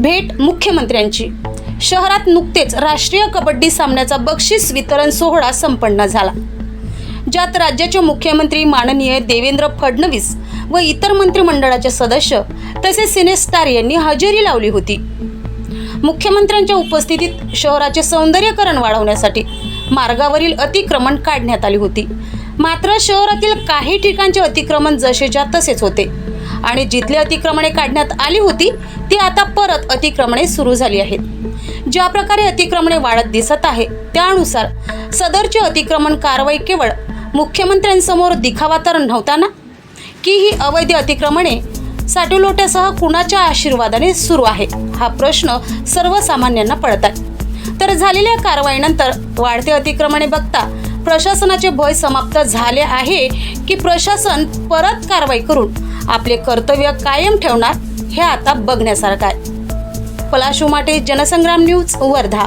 भेट मुख्यमंत्र्यांची. शहरात नुकतेच राष्ट्रीय कबड्डी सामन्याचा बक्षीस वितरण सोहळा संपन्न झाला. ज्यात राज्याचे मुख्यमंत्री माननीय देवेंद्र फडणवीस व इतर मंत्रिमंडळाचे सदस्य तसेच सिनेस्टार यांनी हजेरी लावली होती. मुख्यमंत्र्यांच्या उपस्थितीत शहराचे सौंदर्यकरण वाढवण्यासाठी मार्गावरील अतिक्रमण काढण्यात आली होती. मात्र शहरातील काही ठिकाणचे अतिक्रमण जसेच्या तसेच होते. आणि जिथली अतिक्रमणे काढण्यात आली होती ती आता परत अतिक्रमणे सुरू झाली आहेत. ज्या प्रकारे अतिक्रमणे वाढत दिसत आहे त्यानुसार सदरची अतिक्रमण कारवाई केवळ मुख्यमंत्र्यांसमोर दिखावा तर नव्हता ना? की ही अवैध अतिक्रमणे साठवलोट्यासह कुणाच्या आशीर्वादाने सुरू आहे हा प्रश्न सर्वसामान्यांना पडत आहे. तर झालेल्या कारवाईनंतर वाढते अतिक्रमणे बघता प्रशासनाचे भय समाप्त झाले आहे की प्रशासन परत कारवाई करून आपले कर्तव्य कायम ठेवणार हे आता बघण्यासारखं आहे. पलाशुमाटे जनसंग्राम न्यूज वर्धा.